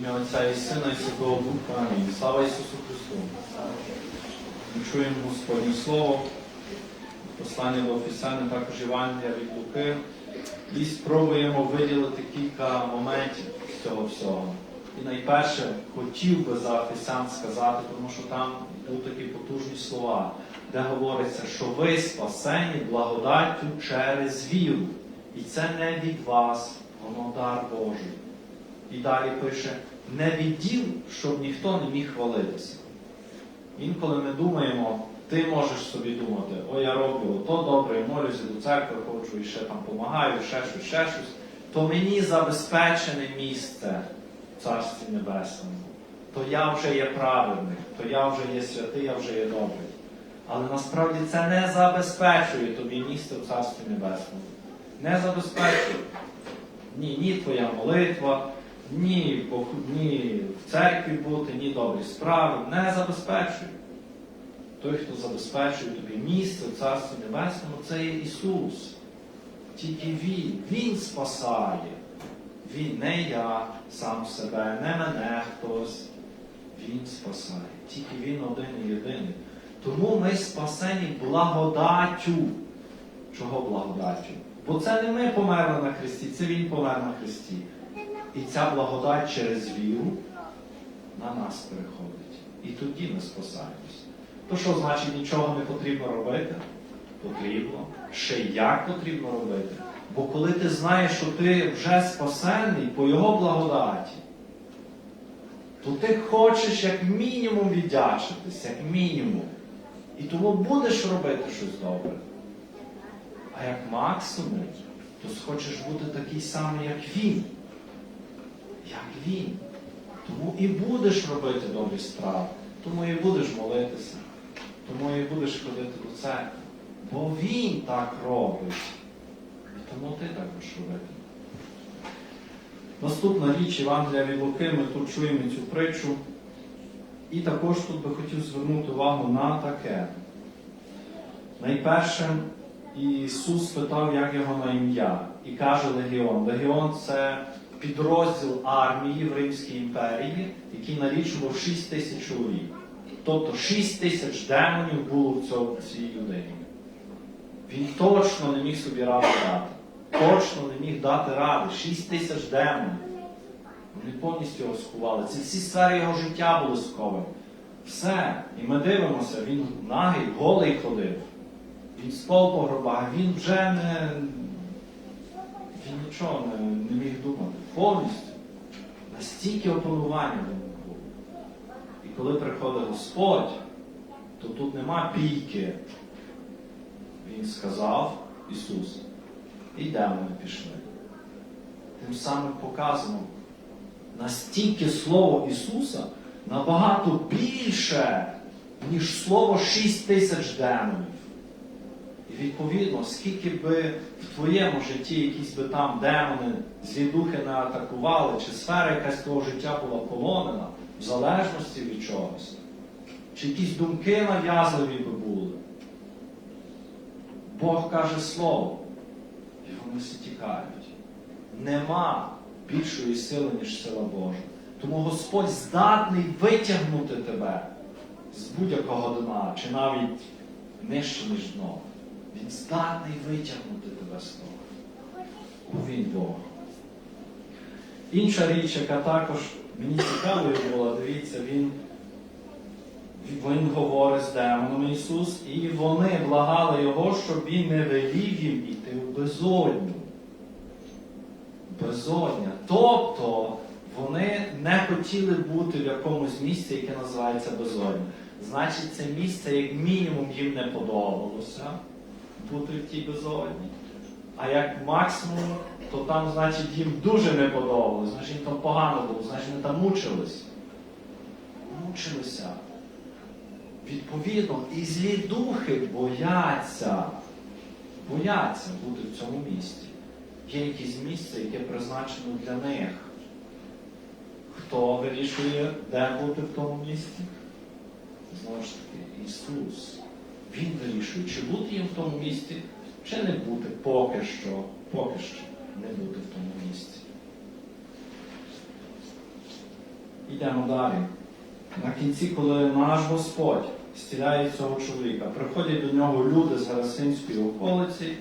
ім'я Отця і Сина і Святого Духа. Амінь. Слава Ісусу Христу! Ми чуємо Господнє Слово, послання до Офіцяни, також Євангелія від Луки. І спробуємо виділити кілька моментів з цього всього. І найперше хотів би за Офіцян сказати, тому що там йдуть такі потужні слова, де говориться, що ви спасені благодаттю через віру. І це не від вас, воно дар Божий. І далі пише, не від діл, щоб ніхто не міг хвалитися. Інколи ми думаємо, ти можеш собі думати, о, я роблю то добре, і молюся до церкви, ходжу і ще там допомагаю, ще щось, ще щось, то мені забезпечене місце в Царстві Небесному. То я вже є праведник, то я вже є святий, я вже є добрий. Але насправді це не забезпечує тобі місце в Царстві Небесному. Не забезпечує. Ні, ні твоя молитва, ні, ні в церкві бути, ні добрі справи не забезпечує. Той, хто забезпечує тобі місце в Царстві Небесному, це є Ісус. Тільки Він. Він спасає. Він не я сам себе, не мене хтось. Він спасає. Тільки Він один і єдиний. Тому ми спасені благодаттю. Чого благодаттю? Бо це не ми померли на Христі, це Він помер на Христі. І ця благодать через віру на нас переходить. І тоді ми спасаємось. То що значить нічого не потрібно робити? Потрібно. Ще як потрібно робити? Бо коли ти знаєш, що ти вже спасений по Його благодаті, то ти хочеш як мінімум віддячитись, як мінімум. І тому будеш робити щось добре. А як максимум, то схочеш бути такий самий, як він. Як він. Тому і будеш робити добрі справи, тому і будеш молитися, тому і будеш ходити до церкви. Бо він так робить. І тому ти так будеш робити. Наступна річ Євангелія від Луки, ми тут чуємо цю притчу. І також тут би хотів звернути увагу на таке. Найперше, Ісус спитав, як його на ім'я, і каже Легіон. Легіон це підрозділ армії в Римській імперії, який налічував 6 тисяч чоловік. Тобто 6 тисяч демонів було в цьому- в цій людині. Він точно не міг собі ради дати. Точно не міг дати ради. 6 тисяч демонів. Вони повністю його скували. Це всі сфери його життя були сковані. Все. І ми дивимося, він нагий, голий ходив. Він спав по гробах, він вже не. Він нічого не, не міг думати. Повністю. Настільки опанування було. І коли приходить Господь, то тут нема бійки. Він сказав Ісус, і демони пішли. Тим самим показано, настільки Слово Ісуса набагато більше, ніж слово 6 тисяч демонів. Відповідно, скільки би в твоєму житті якісь би там демони, злі духи не атакували, чи сфера якась твого життя була полонена, в залежності від чогось, чи якісь думки нав'язливі би були. Бог каже слово, і вони всі тікають. Нема більшої сили, ніж сила Божа. Тому Господь здатний витягнути тебе з будь-якого дна, чи навіть нижче, ніж дно. Він здатний витягнути тебе з того. Бо він Бог. Інша річ, яка також мені цікавою була, дивіться, він, він говорить з демоном Ісус, і вони благали Його, щоб він не велів їм іти в безодню. Безодня. Тобто вони не хотіли бути в якомусь місці, яке називається безодня. Значить, це місце, як мінімум, їм не подобалося бути в тій безодні. А як максимум, то там, значить, їм дуже не подобалось, значить їм там погано було, значить вони там мучились. Мучилися. Відповідно, і злі духи бояться, бояться бути в цьому місці. Є якесь місце, яке призначено для них. Хто вирішує, де бути в тому місці? Знову ж таки, Ісус. Він вирішує, чи бути їм в тому місці, чи не бути поки що, поки що не бути в тому місці. йдемо далі. На кінці, коли наш Господь стіляє цього чоловіка, приходять до нього люди з Гарасинської околиці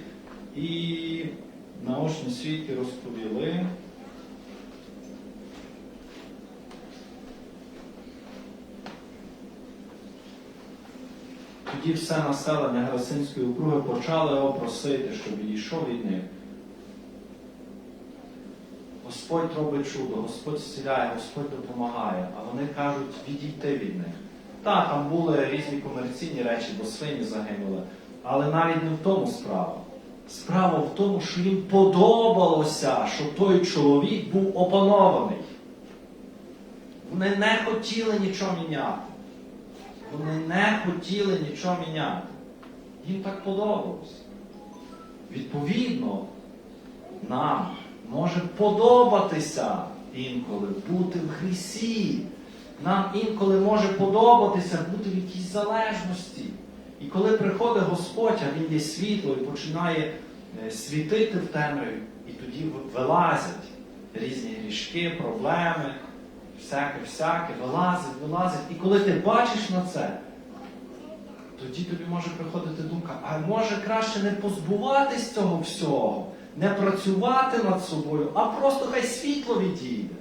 і наочні свідки розповіли. Тоді все населення Герасинської округи почало його просити, щоб відійшов від них. Господь робить чудо, Господь зціляє, Господь допомагає, а вони кажуть, відійти від них. Так, там були різні комерційні речі, бо свині загинули. Але навіть не в тому справа. Справа в тому, що їм подобалося, що той чоловік був опанований. Вони не хотіли нічого міняти. Вони не хотіли нічого міняти. Їм так подобалось. Відповідно, нам може подобатися інколи бути в грісі. Нам інколи може подобатися бути в якійсь залежності. І коли приходить Господь, а Він є світло і починає е, світити в темряві, і тоді вилазять різні грішки, проблеми, всяке-всяке, вилазить, вилазить. І коли ти бачиш на це, тоді тобі може приходити думка, а може краще не позбуватись цього всього, не працювати над собою, а просто хай світло відійде.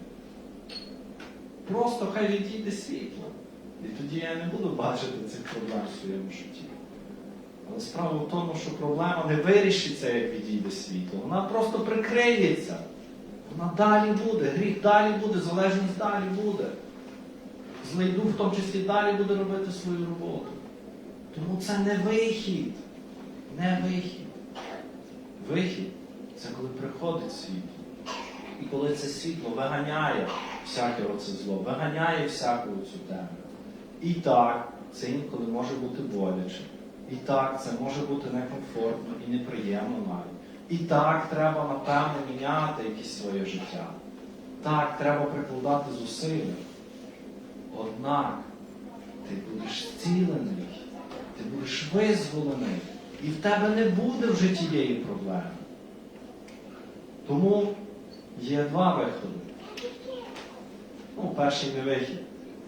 Просто хай відійде світло. І тоді я не буду бачити цих проблем в своєму житті. Але справа в тому, що проблема не вирішиться, як відійде світло. Вона просто прикриється. Вона далі буде, гріх далі буде, залежність далі буде. Злий дух в тому числі далі буде робити свою роботу. Тому це не вихід. Не вихід. Вихід це коли приходить світло. І коли це світло виганяє всяке оце зло, виганяє всяку цю темряву. І так, це інколи може бути боляче. І так, це може бути некомфортно і неприємно навіть. І так, треба, напевне, міняти якесь своє життя. Так, треба прикладати зусилля. Однак ти будеш зцілений, ти будеш визволений, і в тебе не буде вже тієї проблеми. Тому є два виходи. Ну, перший не вихід.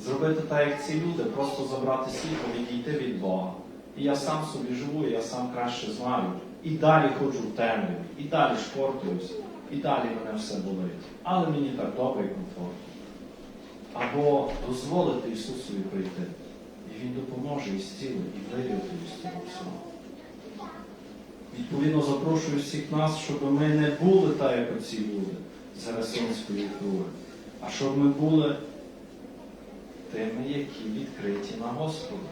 Зробити так, як ці люди, просто забрати світло, відійти від Бога. І я сам собі живу, я сам краще знаю. І далі ходжу в темряві, і далі шпортуюсь, і далі мене все болить. Але мені так добре і комфортно. Або дозволити Ісусові прийти. І Він допоможе і зцілить, і вирятує з цього всього. Відповідно, запрошую всіх нас, щоб ми не були так, як оці люди з Герасинської круги, а щоб ми були тими, які відкриті на Господа,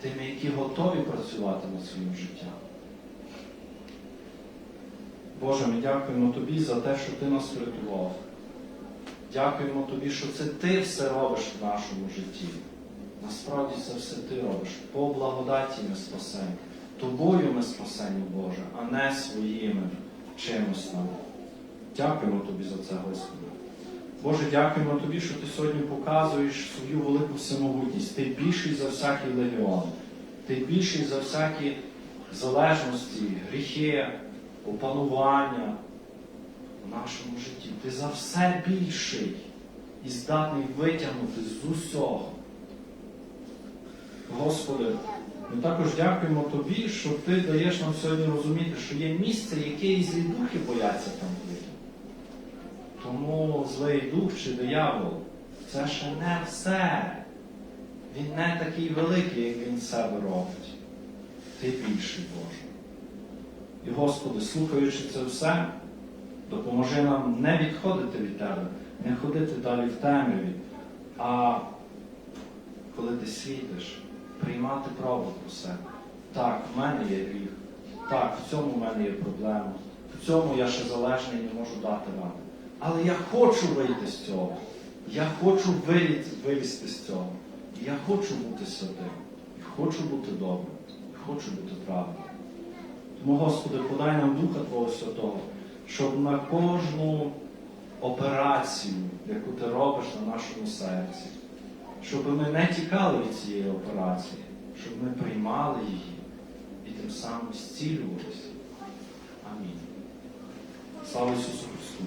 тими, які готові працювати над своїм життям. Боже, ми дякуємо Тобі за те, що Ти нас врятував. Дякуємо Тобі, що це Ти все робиш в нашому житті. Насправді це все Ти робиш. По благодаті ми спасені. Тобою ми спасені, Боже, а не своїми чимось там. Дякуємо Тобі за це, Господи. Боже, дякуємо Тобі, що Ти сьогодні показуєш свою велику всемогутність. Ти більший за всякий легіон. Ти більший за всякі залежності, гріхи, опанування в нашому житті. Ти за все більший і здатний витягнути з усього. Господи, ми також дякуємо Тобі, що Ти даєш нам сьогодні розуміти, що є місце, яке і злі духи бояться там бути. Тому злий дух чи диявол це ще не все. Він не такий великий, як він себе робить. Ти більший Боже. І, Господи, слухаючи це все, допоможи нам не відходити від Тебе, не ходити далі в темряві, а коли ти світиш, приймати правду про себе. Так, в мене є гріх. Так, в цьому в мене є проблема. В цьому я ще залежний не можу дати ради. Але я хочу вийти з цього. Я хочу вилізти з цього. Я хочу бути святим. Хочу бути добрим. І хочу бути правильним. Тому, Господи, подай нам Духа Твого Святого, щоб на кожну операцію, яку Ти робиш на нашому серці, щоб ми не тікали від цієї операції, щоб ми приймали її і тим самим зцілювалися. Амінь. Слава Ісусу Христу!